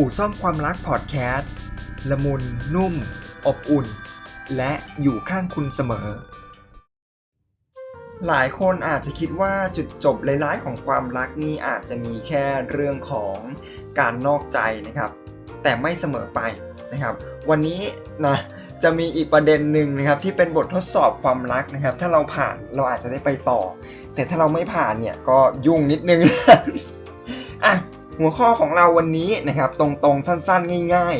อู่ซ่อมความรักพอดแคสต์ละมุน นุ่ม อบอุ่น และอยู่ข้างคุณเสมอ หลายคนอาจจะคิดว่าจุดจบร้ายๆของความรักนี่อาจจะมีแค่เรื่องของการนอกใจนะครับ แต่ไม่เสมอไปนะครับ วันนี้นะจะมีอีกประเด็นหนึ่งนะครับที่เป็นบททดสอบความรักนะครับ ถ้าเราผ่านเราอาจจะได้ไปต่อ แต่ถ้าเราไม่ผ่านเนี่ยก็ยุ่งนิดนึง อะ หัวข้อของเราวันนี้นะครับ ตรงๆสั้นๆ ง่าย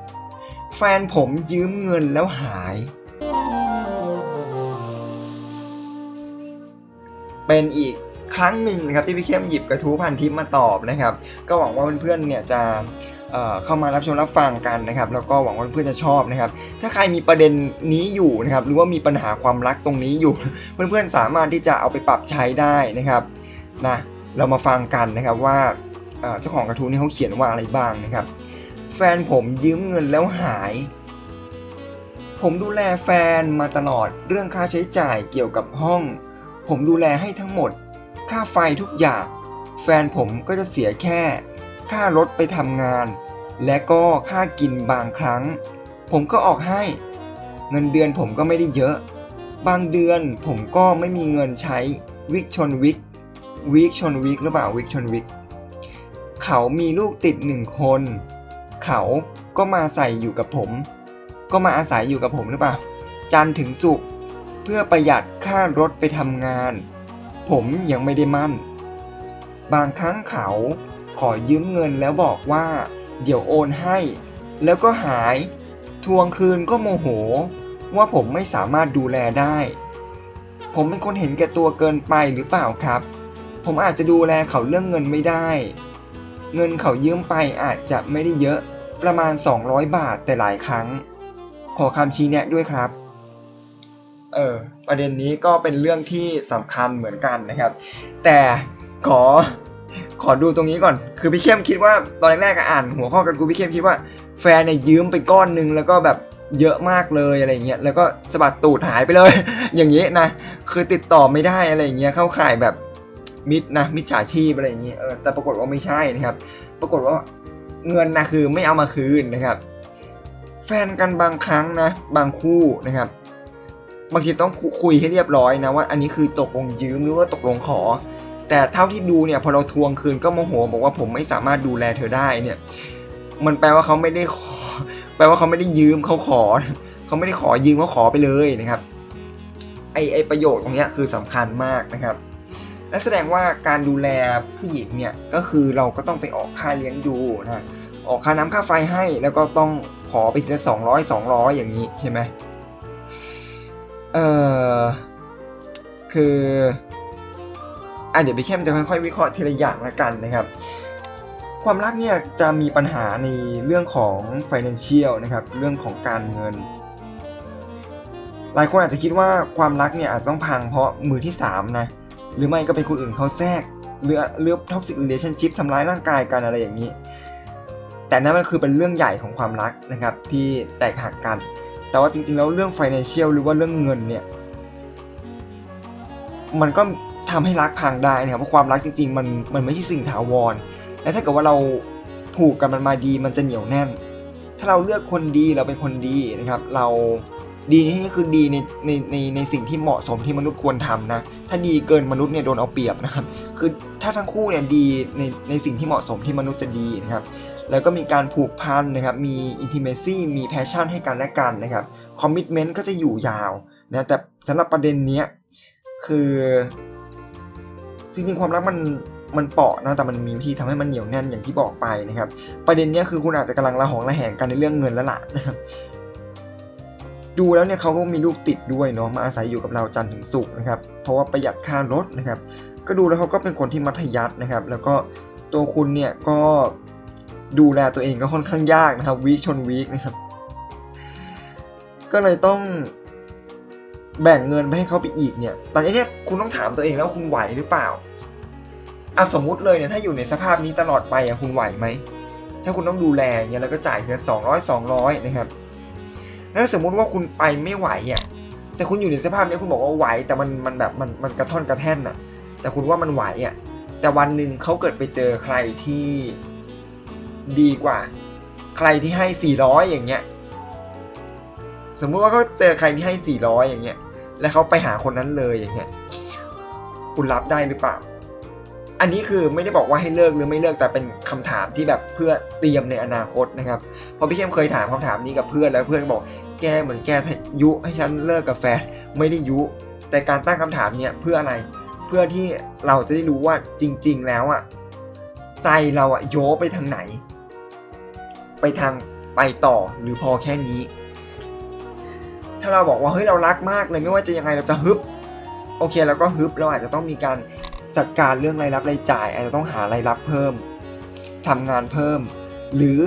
ๆ แฟนผมยืมเงินแล้วหาย เป็นอีกครั้งหนึ่งนะครับที่พี่เข้มหยิบกระทู้พันทิปมาตอบนะครับ ก็หวังว่าเพื่อนๆเนี่ยจะเเข้ามารับชมรับฟังกันนะครับ แล้วก็หวังว่าเพื่อนๆจะชอบนะครับ ถ้าใครมีประเด็นนี้อยู่นะครับ หรือว่ามีปัญหาความรักตรงนี้อยู่ เพื่อนๆสามารถที่จะเอาไปปรับใช้ได้นะครับนะเรามาฟังกันนะครับว่า เจ้าของกระทู้นี่เขาเขียนว่าอะไรบ้างนะครับ แฟนผมยืมเงินแล้วหาย ผมดูแลแฟนมาตลอดเรื่องค่าใช้จ่ายเกี่ยวกับห้อง ผมดูแลให้ทั้งหมด ค่าไฟทุกอย่าง แฟนผมก็จะเสียแค่ ค่ารถไปทำงาน และก็ค่ากินบางครั้ง ผมก็ออกให้ เงินเดือนผมก็ไม่ได้เยอะ บางเดือนผมก็ไม่มีเงินใช้วิกชนวิกวิกชนวิกหรือเปล่าวิกชนวิก เขามีลูกติดหนึ่งคน เขาก็มาใส่อยู่กับผม ก็มาอาศัยอยู่กับผมหรือเปล่า จันถึงศุกเพื่อประหยัดค่ารถไปทำงาน ผมยังไม่ได้มั่น บางครั้งเขาขอยืมเงินแล้วบอกว่า เดี๋ยวโอนให้ แล้วก็หาย ทวงคืนก็โมโห ว่าผมไม่สามารถดูแลได้ ผมเป็นคนเห็นแก่ตัวเกินไปหรือเปล่าครับ ผมอาจจะดูแลเขาเรื่องเงินไม่ได้ เงินเขายืมไปอาจจะไม่ได้เยอะประมาณ 200 บาทแต่หลายครั้ง ขอคำชี้แนะด้วยครับ เออประเด็นนี้ก็เป็นเรื่องที่สำคัญเหมือนกันนะครับ แต่ขอขอดูตรงนี้ก่อน คือพี่เข้มคิดว่าตอนแรกๆอะอ่าน หัวข้อกันกูพี่เข้มคิดว่าแฟนเนี่ยยืมไปก้อนหนึงแล้วก็แบบเยอะมากเลยอะไรเงี้ยแล้วก็สะบัดตูดหายไปเลย อย่างนี้นะ คือติดต่อไม่ได้อะไรเงี้ยเข้าข่ายแบบ มิดนะมิจฉาชีพอะไรอย่างเงี้ยเออแต่ปรากฏว่าไม่ใช่นะครับ ปรากฏว่าเงินนะคือไม่เอามาคืนนะครับ แฟนกันบางครั้งนะบางคู่นะครับบางทีต้องคุยให้เรียบร้อยนะว่าอันนี้คือตกลงยืมหรือว่าตกลงขอ แต่เท่าที่ดูเนี่ยพอเราทวงคืนก็โมโห บอกว่าผมไม่สามารถดูแลเธอได้เนี่ยมันแปลว่าเขาไม่ได้ขอ แปลว่าเขาไม่ได้ยืมเขาขอ เขาไม่ได้ขอยืมเขาขอไปเลยนะครับไอไอประโยชน์ตรงเนี้ยคือสำคัญมากนะครับ และแสดงว่าการดูแลผู้หญิงเนี่ยก็คือเราก็ต้องไปออกค่าเลี้ยงดูนะออกค่าน้ำค่าไฟให้แล้วก็ต้องขอไปทีละสองร้อยสองร้อยอย่างนี้ใช่ไหมเออคืออะเดี๋ยวพี่เข้มจะค่อยๆวิเคราะห์ทีละอย่างละกันนะครับ ความรักเนี่ยจะมีปัญหาในเรื่องของ financial นะครับเรื่องของการเงิน หลายคนอาจจะคิดว่าความรักเนี่ยอาจจะต้องพังเพราะมือที่3นะ หรือไม่ก็เป็นคนอื่นเขาแทรกหรือหรือ toxic relationship ทำร้ายร่างกายกันอะไรอย่างนี้ แต่นั่นมันคือเป็นเรื่องใหญ่ของความรักนะครับ ที่แตกหักกัน แต่ว่าจริงๆแล้วเรื่อง financial หรือว่าเรื่องเงินเนี่ย มันก็ทำให้รักพังได้นะครับเพราะความรักจริงๆมันมันไม่ใช่สิ่งถาวร และถ้าเกิดว่าเราผูกกันมันมาดีมันจะเหนียวแน่น ถ้าเราเลือกคนดีเราเป็นคนดีนะครับ เรา ดีนี่คือดีในในในในสิ่งที่เหมาะสมที่มนุษย์ควรทำนะ ถ้าดีเกินมนุษย์เนี่ยโดนเอาเปรียบนะครับ คือถ้าทั้งคู่เนี่ยดีในในสิ่งที่เหมาะสมที่มนุษย์จะดีนะครับ แล้วก็มีการผูกพันนะครับ มี intimacy มี passion ให้กันและกันนะครับ commitment ก็จะอยู่ยาวนะ แต่สำหรับประเด็นเนี้ยคือจริงๆความรักมันมันเปราะนะแต่มันมีวิธีทำให้มันเหนียวแน่นอย่างที่บอกไปนะครับ ประเด็นเนี้ยคือคุณอาจจะกำลังระหองระแหงกันในเรื่องเงินแล้วล่ะนะครับ ดูแล้วเนี่ยเขาก็มีลูกติดด้วยเนาะมาอาศัยอยู่กับเราจันทร์ถึงศุกร์นะครับเพราะว่าประหยัดค่ารถนะครับก็ดูแล้วเขาก็เป็นคนที่มัธยัสถ์นะครับ แล้วก็ตัวคุณเนี่ยก็ดูแลตัวเองก็ค่อนข้างยากนะครับวีคชนวีคนะครับก็เลยต้องแบ่งเงินไปให้เขาไปอีกเนี่ย ตอนนี้เนี่ยคุณต้องถามตัวเองแล้วคุณไหวหรือเปล่าอะสมมุติเลยเนี่ยถ้าอยู่ในสภาพนี้ตลอดไปอะคุณไหวไหม ถ้าคุณต้องดูแลเงี้ยแล้วก็จ่ายทีละสองร้อยสองร้อยนะครับ แล้วสมมุติว่าคุณไปไม่ไหวอะแต่คุณอยู่ในสภาพนี้คุณบอกว่าไหว แต่มันมันแบบมันมันกระท่อนกระแท่นอะ แต่คุณว่ามันไหวอะแต่วันหนึ่งเขาเกิดไปเจอใครที่ดีกว่า ใครที่ให้ 400 อย่างเงี้ย สมมุติว่าเขาเจอใครที่ให้ 400 อย่างเงี้ย แล้วเขาไปหาคนนั้นเลยอย่างเงี้ย คุณรับได้หรือเปล่า อันนี้คือไม่ได้บอกว่าให้เลิกหรือไม่เลิกแต่เป็นคำถามที่แบบเพื่อเตรียมในอนาคตนะครับเพราะพี่เข้มเคยถามคำถามนี้กับเพื่อนแล้วเพื่อนก็บอกแกเหมือนแกยุให้ฉันเลิกกับแฟนไม่ได้ยุ แต่การตั้งคำถามเนี่ยเพื่ออะไร เพื่อที่เราจะได้รู้ว่าจริง ๆ แล้วอะใจเราอะโยไปทางไหน ไปทางไปต่อหรือพอแค่นี้ ถ้าเราบอกว่าเฮ้ยเรารักมากเลยไม่ว่าจะยังไงเราจะฮึบโอเคแล้วก็ฮึบเราอาจจะต้องมีการ จัดการเรื่องรายรับรายจ่ายอาจจะต้องหารายรับเพิ่มทำงานเพิ่ม หรือ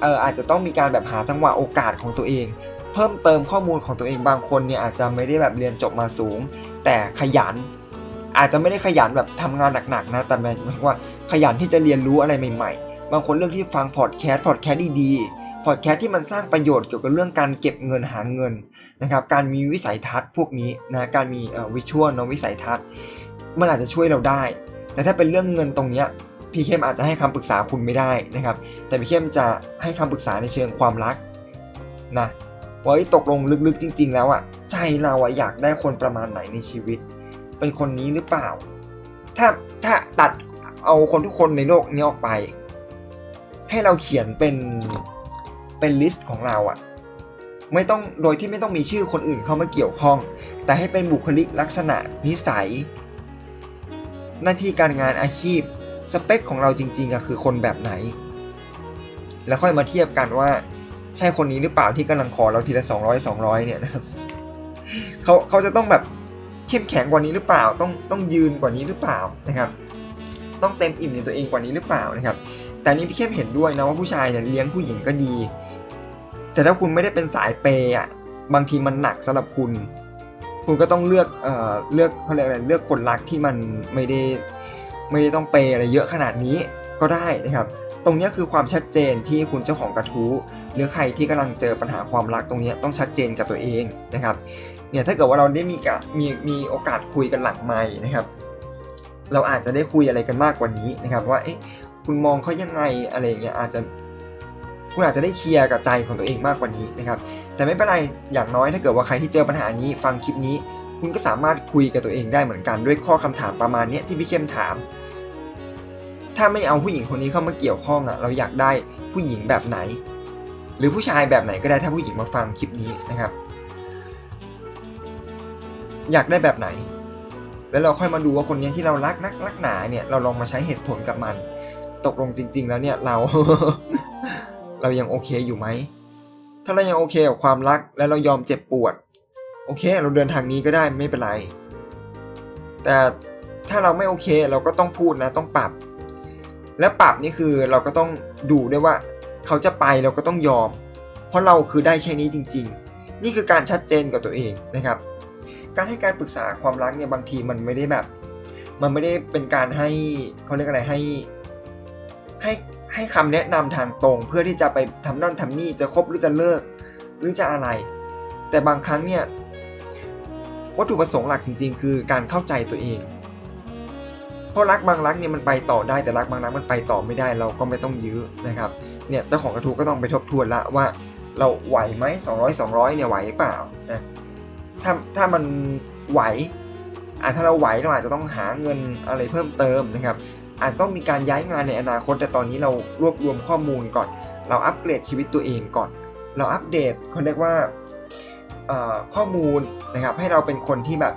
เอออาจจะต้องมีการแบบหาจังหวะโอกาสของตัวเอง เพิ่มเติมข้อมูลของตัวเองบางคนเนี่ยอาจจะไม่ได้แบบเรียนจบมาสูง แต่ขยัน อาจจะไม่ได้ขยันแบบทำงานหนักๆนะแต่หมายถึงว่าขยันที่จะเรียนรู้อะไรใหม่ๆ บางคนเลือกที่ฟังพอดแคสต์พอดแคสต์ดีๆพอดแคสต์ที่มันสร้างประโยชน์เกี่ยวกับเรื่องการเก็บเงินหาเงินนะครับการมีวิสัยทัศน์พวกนี้นะการมีวิชวลเนาะวิสัยทัศน์ มันอาจจะช่วยเราได้ แต่ถ้าเป็นเรื่องเงินตรงเนี้ยพี่เข้มอาจจะให้คำปรึกษาคุณไม่ได้นะครับ แต่พี่เข้มจะให้คำปรึกษาในเชิงความรักนะว่าตกลงลึกๆจริง ๆ แล้วอะใจเราอะอยากได้คนประมาณไหนในชีวิต เป็นคนนี้หรือเปล่า ถ้าถ้าตัดเอาคนทุกคนในโลกนี้ออกไป ให้เราเขียนเป็นเป็นลิสต์ของเราอะไม่ต้องโดยที่ไม่ต้องมีชื่อคนอื่นเข้ามาเกี่ยวข้อง แต่ให้เป็นบุคลิกลักษณะนิสัย หน้าที่การงานอาชีพ สเปคของเราจริงๆอะคือคนแบบไหน แล้วค่อยมาเทียบกันว่าใช่คนนี้หรือเปล่าที่กำลังขอเราทีละ 200 200 เนี่ยนะครับเขาเขาจะต้องแบบเข้มแข็งกว่านี้หรือเปล่า ต้องต้องยืนกว่านี้หรือเปล่านะครับ ต้องเต็มอิ่มในตัวเองกว่านี้หรือเปล่านะครับ แต่นี้พี่เข้มเห็นด้วยนะว่าผู้ชายเนี่ยเลี้ยงผู้หญิงก็ดี แต่ถ้าคุณไม่ได้เป็นสายเปย์อะบางทีมันหนักสำหรับคุณ คุณก็ต้องเลือกเอ่อเลือกเขาเรียกอะไรเลือกคนรักที่มันไม่ได้ไม่ได้ต้องเปย์อะไรเยอะขนาดนี้ก็ได้นะครับ ตรงนี้คือความชัดเจนที่คุณเจ้าของกระทู้หรือใครที่กำลังเจอปัญหาความรักตรงนี้ต้องชัดเจนกับตัวเองนะครับเนี่ยถ้าเกิดว่าเราได้มีกะมีมีโอกาสคุยกันหลังไม้นะครับ เราอาจจะได้คุยอะไรกันมากกว่านี้นะครับ ว่าเอ๊ะคุณมองเขายังไงอะไรเงี้ยอาจจะ คุณอาจจะได้เคลียร์กับใจของตัวเองมากกว่านี้นะครับ แต่ไม่เป็นไร อย่างน้อยถ้าเกิดว่าใครที่เจอปัญหานี้ฟังคลิปนี้ คุณก็สามารถคุยกับตัวเองได้เหมือนกันด้วยข้อคำถามประมาณนี้ที่พี่เข้มถาม ถ้าไม่เอาผู้หญิงคนนี้เข้ามาเกี่ยวข้องอะเราอยากได้ผู้หญิงแบบไหน หรือผู้ชายแบบไหนก็ได้ถ้าผู้หญิงมาฟังคลิปนี้นะครับ อยากได้แบบไหน แล้วเราค่อยมาดูว่าคนนี้ที่เรารักนักรักหนาเนี่ยเราลองมาใช้เหตุผลกับมัน ตกลงจริง ๆ แล้วเนี่ยเรา เรายังโอเคอยู่ไหม ถ้าเรายังโอเคกับความรักและเรายอมเจ็บปวด โอเค เราเดินทางนี้ก็ได้ไม่เป็นไร แต่ถ้าเราไม่โอเคเราก็ต้องพูดนะต้องปรับ และปรับนี่คือเราก็ต้องดูด้วยว่า เขาจะไปเราก็ต้องยอม เพราะเราคือได้แค่นี้จริง ๆ นี่คือการชัดเจนกับตัวเองนะครับ การให้การปรึกษาความรักเนี่ยบางทีมันไม่ได้แบบ มันไม่ได้เป็นการให้เขาเรียกอะไรให้ให้ ให้คำแนะนำทางตรง เพื่อที่จะไปทำนั่นทำนี่จะคบหรือจะเลิก หรือจะอะไร แต่บางครั้งเนี่ยวัตถุประสงค์หลักจริงๆ คือการเข้าใจตัวเอง เพราะรักบางรักเนี่ยมันไปต่อได้แต่รักบางรักมันไปต่อไม่ได้เราก็ไม่ต้องยื้อนะครับเนี่ยเจ้าของกระทู้ก็ต้องไปทบทวนละว่า เราไหวไหม200 200เนี่ยไหวหรือเปล่านะถ้าถ้ามันไหวอะถ้าเราไหวเราอาจจะต้องหาเงินอะไรเพิ่มเติมนะครับ อาจจะต้องมีการย้ายงานในอนาคต แต่ตอนนี้เรารวบรวมข้อมูลก่อน เราอัปเกรดชีวิตตัวเองก่อน เราอัปเดตเขาเรียกว่าข้อมูลนะครับให้เราเป็นคนที่แบบ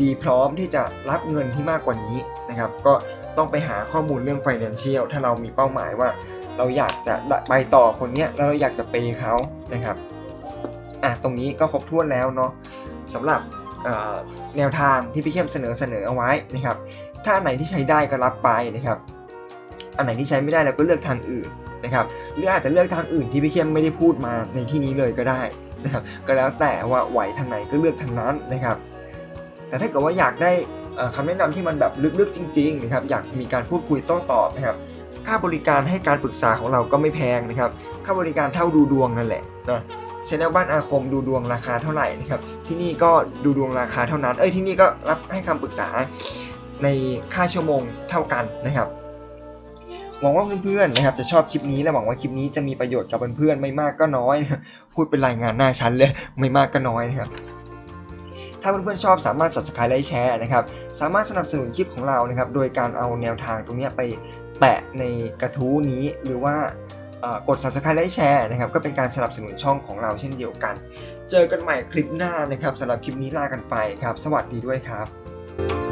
ดีพร้อมที่จะรับเงินที่มากกว่านี้นะครับ ก็ต้องไปหาข้อมูลเรื่อง financial ถ้าเรามีเป้าหมายว่า เราอยากจะไปต่อคนเนี้ยแล้วเราอยากจะเปย์เขานะครับอะตรงนี้ก็ครบถ้วนแล้วเนาะสำหรับ แนวทางที่พี่เข้มเสนอเสนอเอาไว้นะครับ ถ้าอันไหนที่ใช้ได้ก็รับไปนะครับ อันไหนที่ใช้ไม่ได้เราก็เลือกทางอื่นนะครับ หรืออาจจะเลือกทางอื่นที่พี่เข้มไม่ได้พูดมาในที่นี้เลยก็ได้นะครับ ก็แล้วแต่ว่าไหวทางไหนก็เลือกทางนั้นนะครับ แต่ถ้าเกิดว่าอยากได้เอ่อคำแนะนำที่มันแบบลึกๆจริงๆนะครับ อยากมีการพูดคุยโต้ตอบนะครับค่าบริการให้การปรึกษาของเราก็ไม่แพงนะครับ ค่าบริการเท่าดูดวงนั่นแหละนะ ชแนลบ้านอาคมดูดวงราคาเท่าไหร่นะครับ ที่นี่ก็ดูดวงราคาเท่านั้น เอ้ยที่นี่ก็รับให้คำปรึกษาในค่าชั่วโมงเท่ากันนะครับหวังว่าเพื่อนๆนะครับจะชอบคลิปนี้และหวังว่าคลิปนี้จะมีประโยชน์กับเพื่อนๆไม่มากก็น้อยนะพูดเป็นรายงานหน้าชั้นเลยไม่มากก็น้อยนะครับถ้าเพื่อนๆชอบสามารถ subscribe และแชร์นะครับสามารถสนับสนุนคลิปของเรานะครับโดยการเอาแนวทางตรงนี้ไปแปะในกระทู้นี้หรือว่า กด subscribe และแชร์นะครับก็เป็นการสนับสนุนช่องของเราเช่นเดียวกัน เจอกันใหม่คลิปหน้านะครับสำหรับคลิปนี้ลากันไปครับ สวัสดีด้วยครับ